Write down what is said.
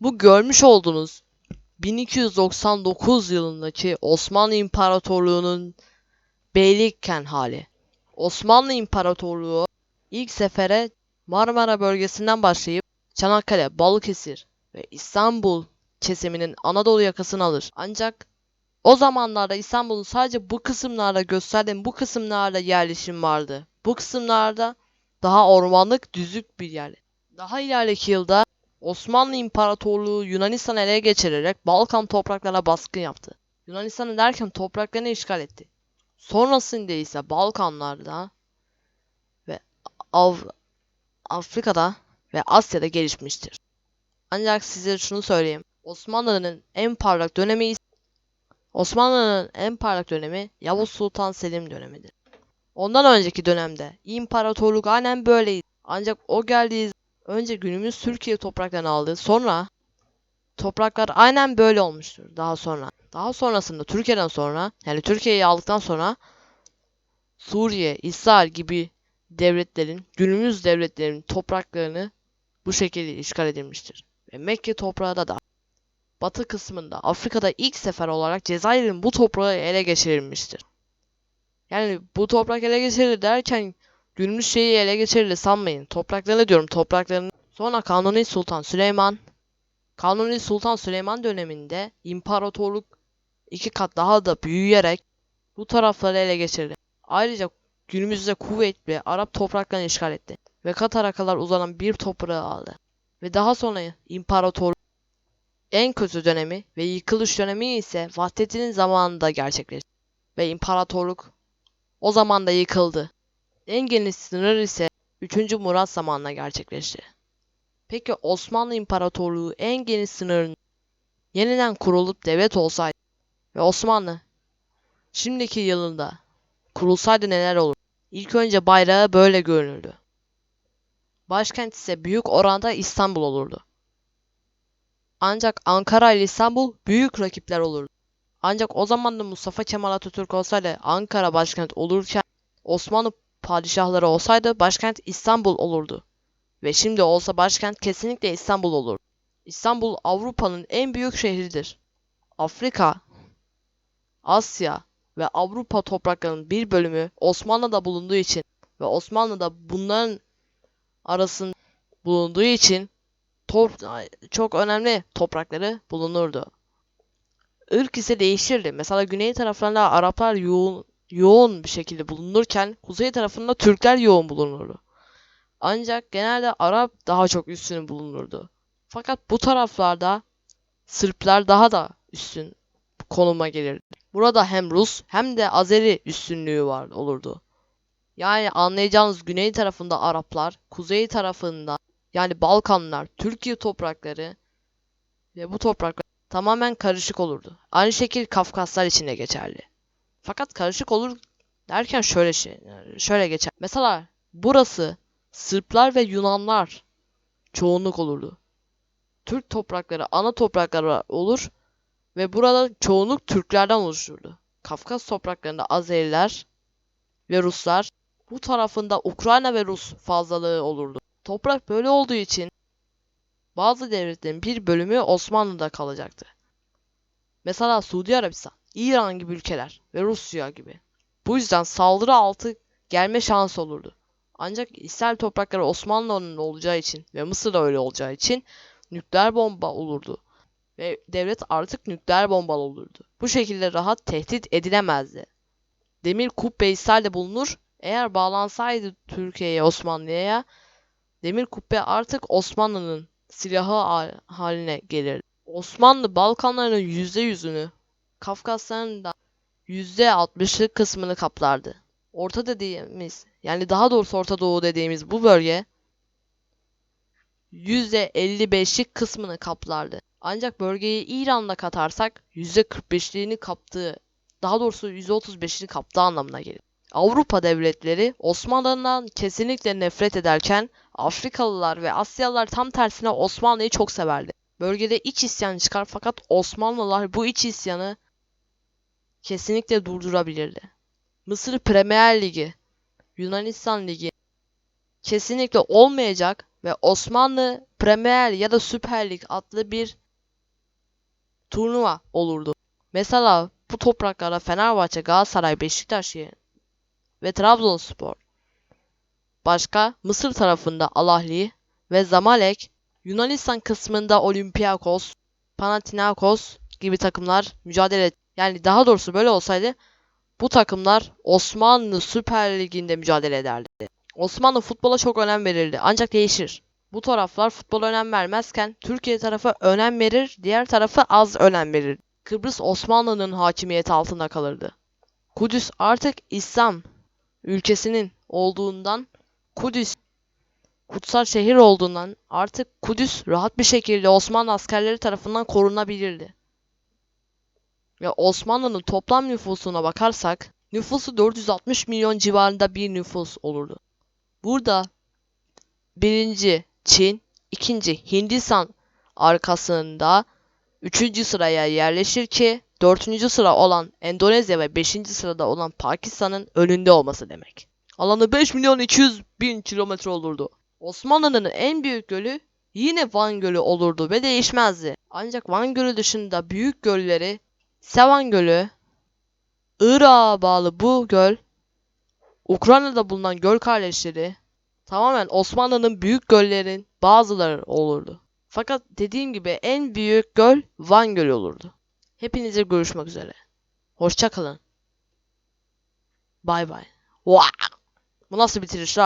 Bu görmüş olduğunuz 1299 yılındaki Osmanlı İmparatorluğu'nun beylikken hali. Osmanlı İmparatorluğu ilk sefere Marmara bölgesinden başlayıp Çanakkale, Balıkesir ve İstanbul kesiminin Anadolu yakasını alır. Ancak o zamanlarda İstanbul'un sadece bu kısımlarda gösterdiğim bu kısımlarda yerleşim vardı. Bu kısımlarda daha ormanlık düzlük bir yer. Daha ileriki yılda Osmanlı İmparatorluğu Yunanistan'ı ele geçirerek Balkan topraklarına baskın yaptı. Yunanistan'ı derken topraklarını işgal etti. Sonrasında ise Balkanlarda ve Av- Afrika'da ve Asya'da gelişmiştir. Ancak size şunu söyleyeyim. Osmanlı'nın en parlak dönemi Osmanlı'nın en parlak dönemi Yavuz Sultan Selim dönemidir. Ondan önceki dönemde imparatorluk aynen böyleydi. Ancak o geldiği önce günümüz Türkiye topraklarını aldı. Sonra topraklar aynen böyle olmuştur daha sonra. Daha sonrasında Türkiye'den sonra yani Türkiye'yi aldıktan sonra Suriye, İsrail gibi devletlerin, günümüz devletlerin topraklarını bu şekilde işgal edilmiştir. Ve Mekke toprağı da da batı kısmında Afrika'da ilk sefer olarak Cezayir'in bu toprağı ele geçirilmiştir. Yani bu toprak ele geçirildi derken günümüz şeyi ele geçirildi sanmayın. Topraklarını diyorum topraklarını. Sonra Kanuni Sultan Süleyman Kanuni Sultan Süleyman döneminde imparatorluk iki kat daha da büyüyerek bu tarafları ele geçirdi. Ayrıca günümüzde kuvvetli Arap topraklarını işgal etti ve Katar'a kadar uzanan bir toprağı aldı. Ve daha sonra imparatorluk en kötü dönemi ve yıkılış dönemi ise Vahdettin'in zamanında gerçekleşti. Ve imparatorluk o zaman da yıkıldı. En geniş sınır ise 3. Murat zamanında gerçekleşti. Peki Osmanlı İmparatorluğu en geniş sınırın yeniden kurulup devlet olsaydı ve Osmanlı şimdiki yılında kurulsaydı neler olur? İlk önce bayrağı böyle görünürdü. Başkent ise büyük oranda İstanbul olurdu. Ancak Ankara ile İstanbul büyük rakipler olurdu. Ancak o zaman da Mustafa Kemal Atatürk olsaydı Ankara başkent olurken Osmanlı padişahları olsaydı başkent İstanbul olurdu. Ve şimdi olsa başkent kesinlikle İstanbul olur. İstanbul Avrupa'nın en büyük şehridir. Afrika, Asya ve Avrupa topraklarının bir bölümü Osmanlı'da bulunduğu için ve Osmanlı'da bunların arasında bulunduğu için top, çok önemli toprakları bulunurdu. Irk ise değişirdi. Mesela güney taraflarında Araplar yoğun, yoğun bir şekilde bulunurken kuzey tarafında Türkler yoğun bulunurdu. Ancak genelde Arap daha çok üstün bulunurdu. Fakat bu taraflarda Sırplar daha da üstün konuma gelirdi. Burada hem Rus hem de Azeri üstünlüğü var olurdu. Yani anlayacağınız güney tarafında Araplar, kuzey tarafında yani Balkanlar, Türkiye toprakları ve bu topraklar tamamen karışık olurdu. Aynı şekilde Kafkaslar için de geçerli. Fakat karışık olur derken şöyle şey, şöyle geçer. Mesela burası Sırplar ve Yunanlar çoğunluk olurdu. Türk toprakları ana toprakları olur ve burada çoğunluk Türklerden oluşurdu. Kafkas topraklarında Azeriler ve Ruslar, bu tarafında Ukrayna ve Rus fazlalığı olurdu. Toprak böyle olduğu için bazı devletlerin bir bölümü Osmanlı'da kalacaktı. Mesela Suudi Arabistan, İran gibi ülkeler ve Rusya gibi. Bu yüzden saldırı altı gelme şansı olurdu. Ancak İsrail toprakları Osmanlı'nın olacağı için ve Mısır'da öyle olacağı için nükleer bomba olurdu. Ve devlet artık nükleer bombalı olurdu. Bu şekilde rahat tehdit edilemezdi. Demir kubbe İsrail'de bulunur. Eğer bağlansaydı Türkiye'ye Osmanlı'ya demir kubbe artık Osmanlı'nın silahı haline gelirdi. Osmanlı Balkanların %100'ünü Kafkasların da %60'lık kısmını kaplardı. Orta dediğimiz yani daha doğrusu Orta Doğu dediğimiz bu bölge %55'lik kısmını kaplardı. Ancak bölgeyi İran'la katarsak %45'liğini kaptığı, daha doğrusu %35'ini kaptığı anlamına gelir. Avrupa devletleri Osmanlı'dan kesinlikle nefret ederken Afrikalılar ve Asyalılar tam tersine Osmanlı'yı çok severdi. Bölgede iç isyan çıkar fakat Osmanlılar bu iç isyanı kesinlikle durdurabilirdi. Mısır Premier Ligi, Yunanistan Ligi kesinlikle olmayacak ve Osmanlı Premier ya da Süper Lig adlı bir turnuva olurdu. Mesela bu topraklarda Fenerbahçe, Galatasaray, Beşiktaş ve Trabzonspor. Başka Mısır tarafında Al Ahly ve Zamalek, Yunanistan kısmında Olympiakos, Panathinaikos gibi takımlar mücadele et. Yani daha doğrusu böyle olsaydı bu takımlar Osmanlı Süper Ligi'nde mücadele ederdi. Osmanlı futbola çok önem verirdi ancak değişir. Bu taraflar futbola önem vermezken Türkiye tarafı önem verir, diğer tarafı az önem verir. Kıbrıs Osmanlı'nın hakimiyeti altında kalırdı. Kudüs artık İslam ülkesinin olduğundan Kudüs kutsal şehir olduğundan artık Kudüs rahat bir şekilde Osmanlı askerleri tarafından korunabilirdi. Ve Osmanlı'nın toplam nüfusuna bakarsak nüfusu 460 milyon civarında bir nüfus olurdu. Burada birinci Çin, ikinci Hindistan arkasında üçüncü sıraya yerleşir ki dördüncü sıra olan Endonezya ve beşinci sırada olan Pakistan'ın önünde olması demek. Alanı 5 milyon 200 bin kilometre olurdu. Osmanlı'nın en büyük gölü yine Van Gölü olurdu ve değişmezdi. Ancak Van Gölü dışında büyük gölleri Sevan Gölü, Irak'a bağlı bu göl, Ukrayna'da bulunan göl kardeşleri tamamen Osmanlı'nın büyük göllerin bazıları olurdu. Fakat dediğim gibi en büyük göl Van Gölü olurdu. Hepinize görüşmek üzere. Hoşçakalın. Bay bay. Wow. Bu nasıl bitiriş lan?